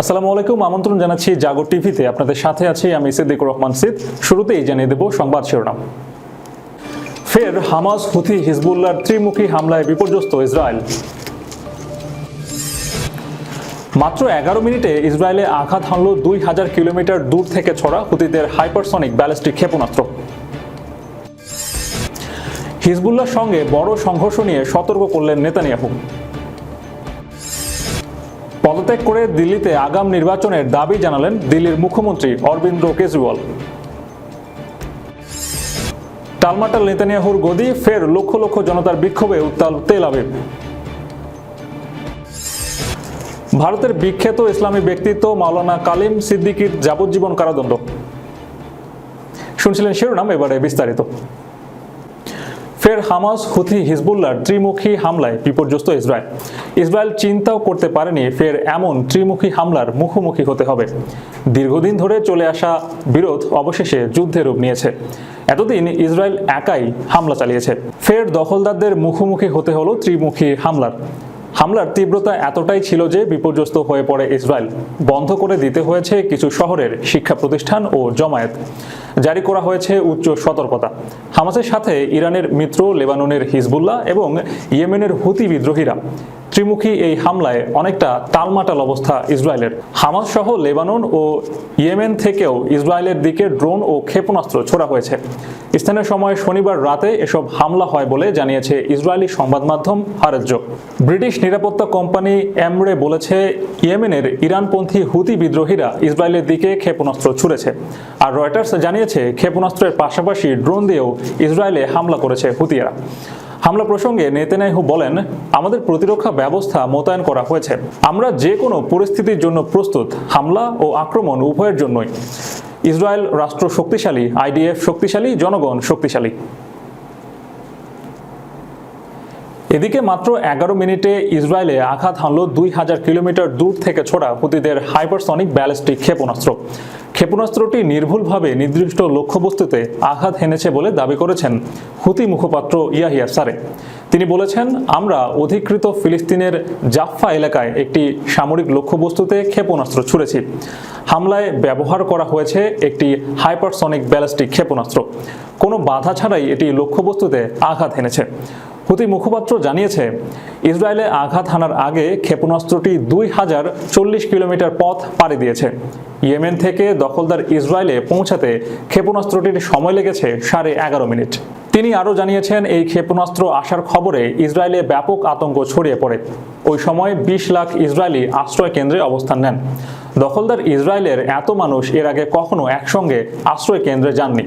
আসসালামু আলাইকুম, আমন্ত্রণ জানাচ্ছি জাগর টিভিতে। আপনাদের সাথে আছি আমি সিদ্দিকুর রহমান সিদ। শুরুতেই জানিয়ে দেব সংবাদ শিরোনাম। ফের হামাস, হুথি, হিজবুল্লাহর ত্রিমুখী হামলায় বিপর্যস্ত ইসরায়েল। মাত্র এগারো মিনিটে ইসরায়েলে আঘাত হানল দুই হাজার কিলোমিটার দূর থেকে ছড়া হুতিদের হাইপারসনিক ব্যালিস্টিক ক্ষেপণাস্ত্র। হিজবুল্লাহর সঙ্গে বড় সংঘর্ষ নিয়ে সতর্ক করলেন নেতানিয়াহু। পদত্যাগ করে দিল্লিতে আগাম নির্বাচনের দাবি জানালেন দিল্লির মুখ্যমন্ত্রী অরবিন্দ কেজরিওয়াল। টালমাটাল নেতানিয়াহুর গদি ফের লক্ষ লক্ষ জনতার বিক্ষোভে উত্তাল তেল আবিব। ভারতের বিখ্যাত ইসলামী ব্যক্তিত্ব মাওলানা কালিম সিদ্দিকির যাবজ্জীবন কারাদণ্ড। শুনছিলেন শিরোনাম, এবারে বিস্তারিত। ফের হামাস, হুথি, হিজবুল্লাহর ত্রিমুখী হামলায় বিপর্যস্ত ইসরায়েল। ইসরায়েল চিন্তাও করতে পারেনি, ফের এমন ত্রিমুখী হামলার মুখোমুখি হতে হবে। দীর্ঘদিন ধরে চলে আসা বিরোধ অবশেষে যুদ্ধে রূপ নিয়েছে। এতদিন ইসরায়েল একাই হামলা চালিয়েছে। ফের দখলদারদের মুখোমুখি হতে হলো ত্রিমুখী হামলার। হামলার তীব্রতা এতটাই ছিল যে বিপর্যস্ত হয়ে পড়ে ইসরায়েল। বন্ধ করে দিতে হয়েছে কিছু শহরের শিক্ষা প্রতিষ্ঠান ও জমায়েত। জারি করা হয়েছে উচ্চ সতর্কতা। হামাসের সাথে ইরানের মিত্র লেবাননের হিজবুল্লাহ এবং ইয়েমেনের হুতি বিদ্রোহীরা। ত্রিমুখী এই হামলায় অনেকটা টালমাটাল অবস্থা ইসরায়েলের। হামাস সহ লেবানন ও ইয়েমেন থেকেও ইসরায়েলের দিকে ড্রোন ও ক্ষেপণাস্ত্র ছোড়া হয়েছে। স্থানীয় সময় শনিবার রাতে এসব হামলা হয় বলে জানিয়েছে ইসরায়েলি সংবাদ মাধ্যম হারেজ্য ব্রিটিশ নিরাপত্তা কোম্পানি এমরে বলেছে, ইয়েমেনের ইরানপন্থী হুতি বিদ্রোহীরা ইসরায়েলের দিকে ক্ষেপণাস্ত্র ছুড়েছে। আর রয়টার্স জানিয়েছে, ক্ষেপণাস্ত্রের পাশাপাশি ড্রোন দিয়েও ইসরায়েলে হামলা করেছে হুতিয়েরা হামলা প্রসঙ্গে নেতেনাইহু বলেন, আমাদের প্রতিরক্ষা ব্যবস্থা মোতায়েন করা হয়েছে। আমরা যে কোনো পরিস্থিতির জন্য প্রস্তুত। হামলা ও আক্রমণ উভয়ের জন্যই। ইসরায়েল রাষ্ট্র শক্তিশালী, আইডিএফ শক্তিশালী, জনগণ শক্তিশালী। এদিকে মাত্র এগারো মিনিটে ইসরায়েলে আঘাত হানল দুই হাজার কিলোমিটার দূর থেকে ছোড়া হুতিদের হাইপারসনিক ব্যালিস্টিক ক্ষেপণাস্ত্র। ক্ষেপণাস্ত্রটি নির্ভুলভাবে নির্দিষ্ট লক্ষ্যবস্তুতে আঘাত হেনেছে বলে দাবি করেছেন হুতি মুখপাত্র ইয়াহিয়া সারে। তিনি বলেছেন, আমরা অধিকৃত ফিলিস্তিনের জাফফা এলাকায় একটি সামরিক লক্ষ্যবস্তুতে ক্ষেপণাস্ত্র ছুড়েছি। হামলায় ব্যবহার করা হয়েছে একটি হাইপারসনিক ব্যালিস্টিক ক্ষেপণাস্ত্র। কোনো বাধা ছাড়াই এটি লক্ষ্যবস্তুতে আঘাত হেনেছে। হুতি মুখপাত্র জানিয়েছে, ইসরায়েলে আঘাত হানার আগে ক্ষেপণাস্ত্রটি দুই হাজার চল্লিশ কিলোমিটার পথ পাড়ি দিয়েছে। ইয়েমেন থেকে দখলদার ইসরায়েলে পৌঁছাতে ক্ষেপণাস্ত্রটির সময় লেগেছে সাড়ে এগারো মিনিট। তিনি আরও জানিয়েছেন, এই ক্ষেপণাস্ত্র আসার খবরে ইসরায়েলে ব্যাপক আতঙ্ক ছড়িয়ে পড়ে। ওই সময় বিশ লাখ ইসরায়েলি আশ্রয় কেন্দ্রে অবস্থান নেন। দখলদার ইসরায়েলের এত মানুষ এর আগে কখনো একসঙ্গে আশ্রয় কেন্দ্রে যাননি।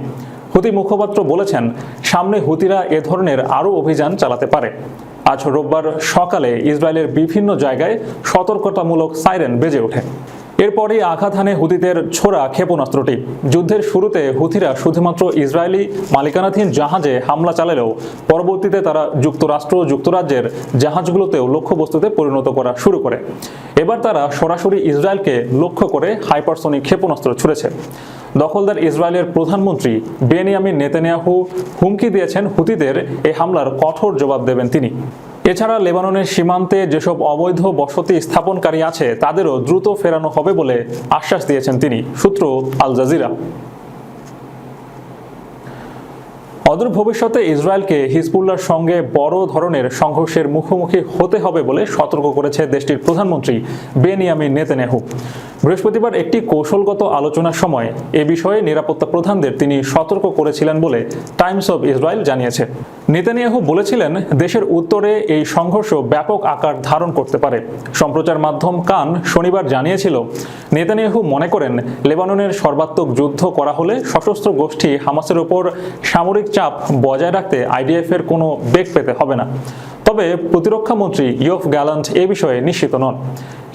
হুতি মুখপাত্র বলেছেন, সামনে হুতিরা এ ধরনের আরও অভিযান চালাতে পারে। আজ রোববার সকালে ইসরায়েলের বিভিন্ন জায়গায় সতর্কতামূলক সাইরেন বেজে ওঠে। এরপরই আঘাত হানে হুতিদের ছোড়া ক্ষেপণাস্ত্রটি। যুদ্ধের শুরুতে হুতিরা শুধুমাত্র ইসরায়েলি মালিকানাধীন জাহাজে হামলা চালালেও পরবর্তীতে তারা যুক্তরাষ্ট্র যুক্তরাজ্যের জাহাজগুলোতেও লক্ষ্যবস্তুতে পরিণত করা শুরু করে। এবার তারা সরাসরি ইসরায়েলকে লক্ষ্য করে হাইপারসনিক ক্ষেপণাস্ত্র ছুড়েছে। দখলদার ইসরায়েলের প্রধানমন্ত্রী বেনিয়ামিন নেতানিয়াহু হুমকি দিয়েছেন হুতিদের এই হামলার কঠোর জবাব দেবেন তিনি। এছাড়া লেবাননের সীমান্তে যেসব অবৈধ বসতি স্থাপনকারী আছে, তাদেরও দ্রুত ফেরানো হবে বলে আশ্বাস দিয়েছেন তিনি, সূত্র আল জাজিরা। অদূর ভবিষ্যতে ইসরায়েলকে হিজবুল্লাহর সঙ্গে বড় ধরনের সংঘর্ষের মুখোমুখি হতে হবে বলে সতর্ক করেছে দেশটির প্রধানমন্ত্রী বেনিয়ামিন নেতেনেহু বৃহস্পতিবার একটি কৌশলগত আলোচনার সময় এ বিষয়ে নিরাপত্তা প্রধানদের তিনি সতর্ক করেছিলেন বলে টাইমস অব ইসরায়েল জানিয়েছে। নেতানিয়াহু বলেছিলেন, দেশের উত্তরে এই সংঘর্ষ ব্যাপক আকার ধারণ করতে পারে। সম্প্রচার মাধ্যম কান শনিবার জানিয়েছিল, নেতানিয়াহু মনে করেন, লেবাননের সর্বাত্মক যুদ্ধ করা হলে সশস্ত্র গোষ্ঠী হামাসের ওপর সামরিক চাপ বজায় রাখতে আইডিএফ এর কোনো বেগ পেতে হবে না। তবে প্রতিরক্ষা মন্ত্রী ইয়ফ গ্যালান্ট এ বিষয়ে নিশ্চিত নন।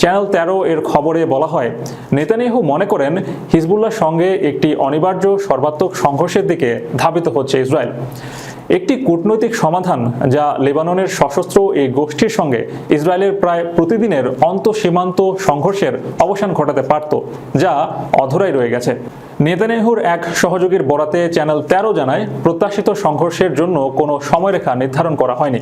চ্যানেল তেরো এর খবরে বলা হয়, নেতানিয়াহু মনে করেন, হিজবুল্লাহর সঙ্গে একটি অনিবার্য সর্বাত্মক সংঘর্ষের দিকে ধাবিত হচ্ছে ইসরায়েল। একটি কূটনৈতিক সমাধান যা লেবাননের সশস্ত্র এই গোষ্ঠীর সঙ্গে ইসরায়েলের প্রায় প্রতিদিনের অন্তঃসীমান্ত সংঘর্ষের অবসান ঘটাতে পারত, যা অধরাই রয়ে গেছে। নেতানিয়াহুর এক সহযোগীর বরাতে চ্যানেল তেরো জানায়, প্রত্যাশিত সংঘর্ষের জন্য কোনো সময়রেখা নির্ধারণ করা হয়নি।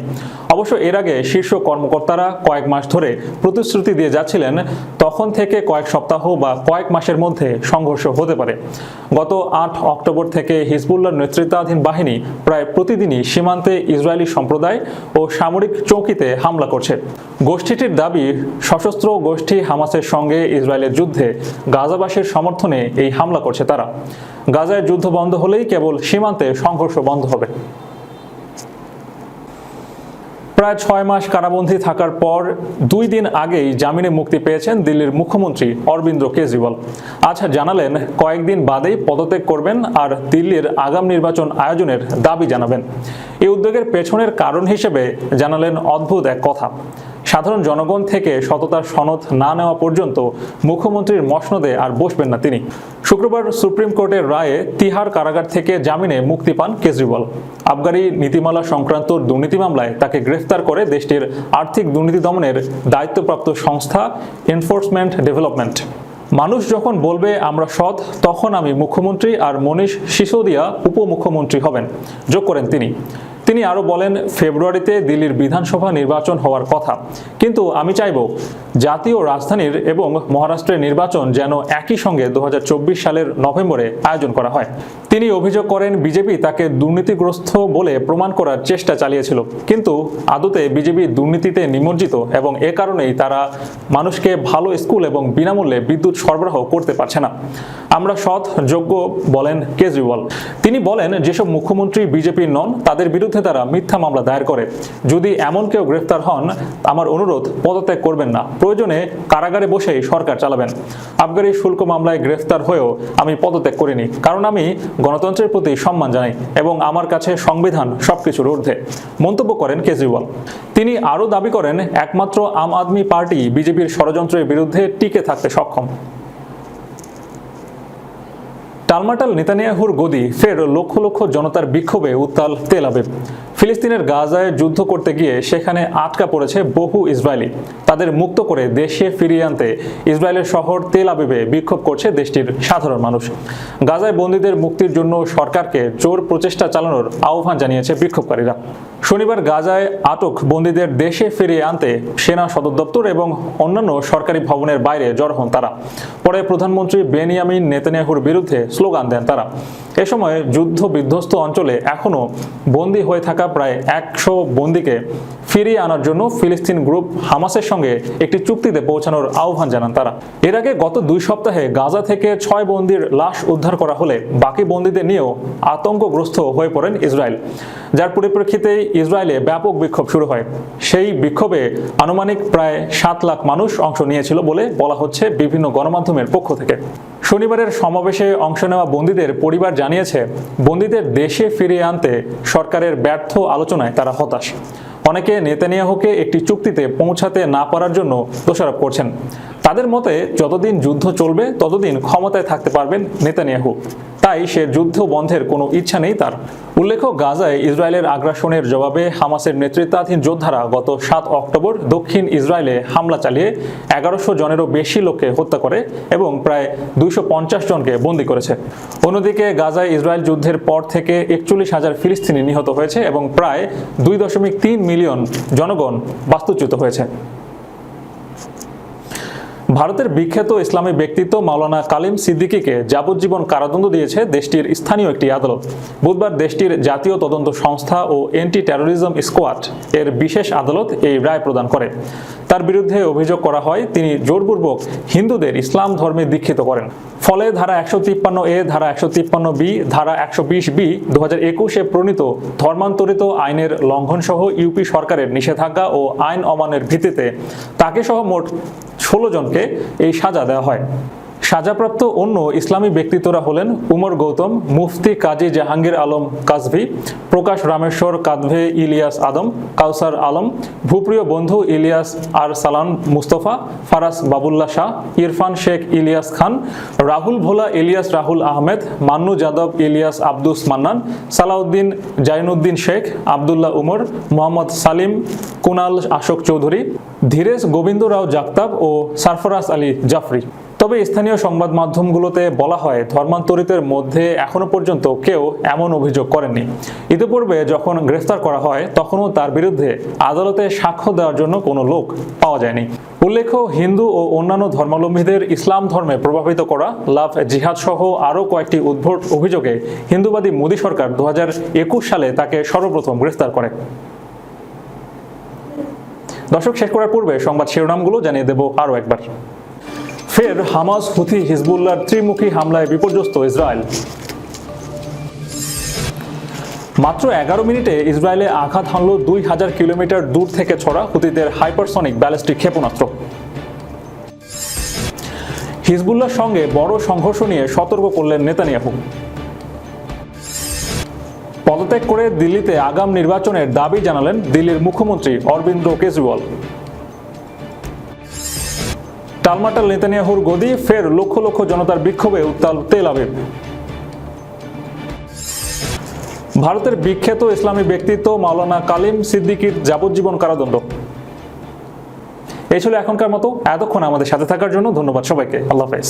অবশ্য এর আগে শীর্ষ কর্মকর্তারা কয়েক মাস ধরে প্রতিশ্রুতি দিয়ে যাচ্ছিলেন, তখন থেকে কয়েক সপ্তাহ বা কয়েক মাসের মধ্যে সংঘর্ষ হতে পারে। গত আট অক্টোবর থেকে হিজবুল্লাহ নেতৃত্বাধীন বাহিনী প্রায় প্রতিদিনই সীমান্তে ইসরায়েলি সম্প্রদায় ও সামরিক চৌকিতে হামলা করছে। গোষ্ঠীটির দাবি, সশস্ত্র গোষ্ঠী হামাসের সঙ্গে ইসরায়েলের যুদ্ধে গাজাবাসীর সমর্থনে এই হামলা করছে। তারা। গাজায় যুদ্ধ বন্ধ হলেই কেবল সীমান্তে সংঘর্ষ বন্ধ হবে। প্রায় ছয় মাস কারাবন্দী থাকার পর দুই দিন আগেই জামিনে মুক্তি পেয়েছেন দিল্লির মুখ্যমন্ত্রী অরবিন্দ কেজরিওয়াল। আজ জানালেন, কয়েকদিন বাদেই পদত্যাগ করবেন আর দিল্লির আগাম নির্বাচন আয়োজনের দাবি জানাবেন। এই উদ্যোগের পেছনের কারণ হিসেবে জানালেন অদ্ভুত এক কথা। সাধারণ জনগণ থেকে সততার সনদ না নেওয়া পর্যন্ত মুখ্যমন্ত্রীর মসনদে আর বসবেন না তিনি। শুক্রবার সুপ্রিম কোর্টের রায়ে তিহার কারাগার থেকে জামিনে মুক্তি পান কেজরিওয়াল। আবগারি নীতিমালা সংক্রান্ত দুর্নীতি মামলায় তাকে গ্রেফতার করে দেশটির আর্থিক দুর্নীতি দমনের দায়িত্বপ্রাপ্ত সংস্থা এনফোর্সমেন্ট ডেভেলপমেন্ট। মানুষ যখন বলবে আমরা সৎ, তখন আমি মুখ্যমন্ত্রী আর মনীষ সিসোদিয়া উপমুখ্যমন্ত্রী হবেন। যোগ করেন তিনি। তিনি আরও বলেন, ফেব্রুয়ারিতে দিল্লির বিধানসভা নির্বাচন হওয়ার কথা। কিন্তু আমি চাইব, জাতীয় রাজধানীর এবং মহারাষ্ট্রের নির্বাচন যেন একই সঙ্গে দু হাজার চব্বিশ সালের নভেম্বরে আয়োজন করা হয়। তিনি অভিযোগ করেন, বিজেপি তাকে দুর্নীতিগ্রস্ত বলে প্রমাণ করার চেষ্টা চালিয়েছিল। কিন্তু আদতে বিজেপি দুর্নীতিতে নিমজ্জিত এবং এ কারণেই তারা মানুষকে ভালো স্কুল এবং বিনামূল্যে বিদ্যুৎ সরবরাহ করতে পারছে না। আমরা সৎ, যোগ্য বলেন কেজরিওয়াল। তিনি বলেন, যেসব মুখ্যমন্ত্রী বিজেপির নন, তাদের বিরুদ্ধে তারা মিথ্যা মামলা দায়ের করে। যদি এমন কেউ গ্রেফতার হন, আমার অনুরোধ, পদত্যাগ করবেন না। প্রয়োজনে কারাগারে বসেই সরকার চালাবেন। আবগারি শুল্ক মামলায় গ্রেফতার হয়েও আমি পদত্যাগ করিনি। কারণ আমি গণতন্ত্রের প্রতি সম্মান জানাই এবং আমার কাছে সংবিধান সবকিছুর ঊর্ধ্বে। মন্তব্য করেন কেজরিওয়াল। তিনি আরও দাবি করেন, একমাত্র আম আদমি পার্টি বিজেপির ষড়যন্ত্রের বিরুদ্ধে টিকে থাকতে সক্ষম। টালমাটাল নেতানিয়াহুর গদি ফের লক্ষ লক্ষ জনতার বিক্ষোভে উত্তাল তেল ফিলিস্তিনের গাজায় যুদ্ধ করতে গিয়ে সেখানে আটকা পড়েছে বহু ইসরায়েলি। তাদের মুক্ত করে দেশে ফিরিয়ে আনতে ইসরায়েলের শহর তেল আবিবে বিক্ষোভ করছে দেশটির সাধারণ মানুষ। গাজায় বন্দীদের মুক্তির জন্য সরকারকে জোর প্রচেষ্টা চালানোর আহ্বান জানিয়েছে বিক্ষোভকারীরা। শনিবার গাজায় আটক বন্দীদের দেশে ফিরিয়ে আনতে সেনা সদর দপ্তর এবং অন্যান্য সরকারি ভবনের বাইরে জড় হন তারা। পরে প্রধানমন্ত্রী বেনিয়ামিন নেতানিয়াহুর বিরুদ্ধে স্লোগান দেন তারা। এ সময় যুদ্ধ বিধ্বস্ত অঞ্চলে এখনও বন্দী হয়ে থাকা প্রায় একশো বন্দীকে ফিরিয়ে আনার জন্য ফিলিস্তিন গ্রুপ হামাসের সঙ্গে একটি চুক্তিতে পৌঁছানোর আহ্বান জানান তারা। এর আগে গত দুই সপ্তাহে গাজা থেকে ছয় বন্দির লাশ উদ্ধার করা হলে বাকি বন্দীদের নিয়েও আতঙ্কগ্রস্ত হয়ে পড়েন ইসরায়েল, যার পরিপ্রেক্ষিতে ইসরায়েলে ব্যাপক বিক্ষোভ শুরু হয়। সেই বিক্ষোভে আনুমানিক প্রায় সাত লাখ মানুষ অংশ নিয়েছিল বলে বলা হচ্ছে বিভিন্ন গণমাধ্যমের পক্ষ থেকে। শনিবারের সমাবেশে অংশ নেওয়া বন্দীদের পরিবার জানিয়েছে, বন্দীদের দেশে ফিরিয়ে আনতে সরকারের ব্যর্থ আলোচনায় তারা হতাশ। অনেকে নেতানিয়াহুকে একটি চুক্তিতে পৌঁছাতে না পারার জন্য দোষারোপ করছেন। তাদের মতে, যতদিন যুদ্ধ চলবে, ততদিন ক্ষমতায় থাকতে পারবেন নেতানিয়াহু। তাই সে যুদ্ধ বন্ধের কোনো ইচ্ছা নেই তার। উল্লেখ্য, গাজায় ইসরায়েলের আগ্রাসনের জবাবে হামাসের নেতৃত্বাধীন যোদ্ধারা গত সাত অক্টোবর দক্ষিণ ইসরায়েলে হামলা চালিয়ে এগারোশো জনেরও বেশি লোককে হত্যা করে এবং প্রায় দুইশো পঞ্চাশ জনকে বন্দী করেছে। অন্যদিকে, গাজায় ইসরায়েল যুদ্ধের পর থেকে একচল্লিশ হাজার ফিলিস্তিনি নিহত হয়েছে এবং প্রায় দুই দশমিক তিন মিলিয়ন জনগণ বাস্তুচ্যুত হয়েছে। ভারতের বিখ্যাত ইসলামী ব্যক্তিত্ব মাওলানা কালিম সিদ্দিকিকে যাবজ্জীবন কারাদণ্ড দিয়েছে দেশটির স্থানীয় একটি আদালত। বুধবার দেশটির জাতীয় তদন্ত সংস্থা ও এন্টি টেরোরিজম স্কোয়াড এর বিশেষ আদালত এই রায় প্রদান করে। তার বিরুদ্ধে অভিযোগ করা হয়, তিনি জোরপূর্বক হিন্দুদের ইসলাম ধর্মে দীক্ষিত করেন। ফলে ধারা একশো তিপ্পান্ন এ, ধারা একশো তিপ্পান্ন বি, ধারা একশো বিশ বি দু হাজার একুশে প্রণীত ধর্মান্তরিত আইনের লঙ্ঘন সহ ইউপি সরকারের নিষেধাজ্ঞা ও আইন অমানের ভিত্তিতে তাকে সহ মোট ষোলো জনকে এই সাজা দেওয়া হয়। সাজাপ্রাপ্ত অন্য ইসলামী ব্যক্তিত্বরা হলেন উমর গৌতম, মুফতি কাজী জাহাঙ্গীর আলম কাজভি, প্রকাশ রামেশ্বর কাদভে ইলিয়াস আদম, কাউসার আলম, ভূপ্রিয় বন্ধু ইলিয়াস আর সালান মুস্তফা, ফারাস বাবুল্লাহ শাহ, ইরফান শেখ ইলিয়াস খান, রাহুল ভোলা ইলিয়াস রাহুল আহমেদ, মান্নু যাদব ইলিয়াস আব্দুস মান্নান, সালাউদ্দিন জাইনুদ্দিন শেখ, আবদুল্লাহ উমর, মোহাম্মদ সালিম কুনাল আশোক চৌধুরী, ধীরেশ গোবিন্দ রাও জাকতাব ও সারফরাজ আলী জাফরি। তবে স্থানীয় সংবাদ মাধ্যমগুলোতে বলা হয়, ধর্মান্তরিতের মধ্যে এখনও পর্যন্ত কেউ এমন অভিযোগ করেননি। ইতিপূর্বে যখন গ্রেফতার করা হয়, তখনও তার বিরুদ্ধে আদালতে সাক্ষ্য দেওয়ার জন্য কোনো লোক পাওয়া যায়নি। উল্লেখ্য, হিন্দু ও অন্যান্য ধর্মাবলম্বীদের ইসলাম ধর্মে প্রভাবিত করা লাভ জিহাদ সহ আরও কয়েকটি উদ্ভট অভিযোগে হিন্দুবাদী মোদী সরকার দু হাজার একুশ সালে তাকে সর্বপ্রথম গ্রেফতার করে। দর্শক, শেষ করার পূর্বে সংবাদ শিরোনামগুলো জানিয়ে দেব আরও একবার। ফের হামাস, হুথি হিজবুল্লার ত্রিমুখী হামলায় বিপর্যস্ত ইসরায়েল। মাত্র এগারো মিনিটে ইসরায়েলে আঘাত হানল দুই হাজার কিলোমিটার দূর থেকে ছড়া হুতিদের হাইপারসনিক ব্যালিস্টিক ক্ষেপণাস্ত্র। হিজবুল্লার সঙ্গে বড় সংঘর্ষ নিয়ে সতর্ক করলেন নেতানিয়াহু। পদত্যাগ করে দিল্লিতে আগাম নির্বাচনের দাবি জানালেন দিল্লির মুখ্যমন্ত্রী অরবিন্দ কেজরিওয়াল। টালমাটাল নেতানিয়াহুর গদি ফের লক্ষ লক্ষ জনতার বিক্ষোভে উত্তাল তেল আবিব। ভারতের বিখ্যাত ইসলামী ব্যক্তিত্ব মাওলানা কালিম সিদ্দিকির যাবজ্জীবন কারাদণ্ড। এই ছিল এখনকার মতো। এতক্ষণ আমাদের সাথে থাকার জন্য ধন্যবাদ সবাইকে। আল্লাহ হাফেজ।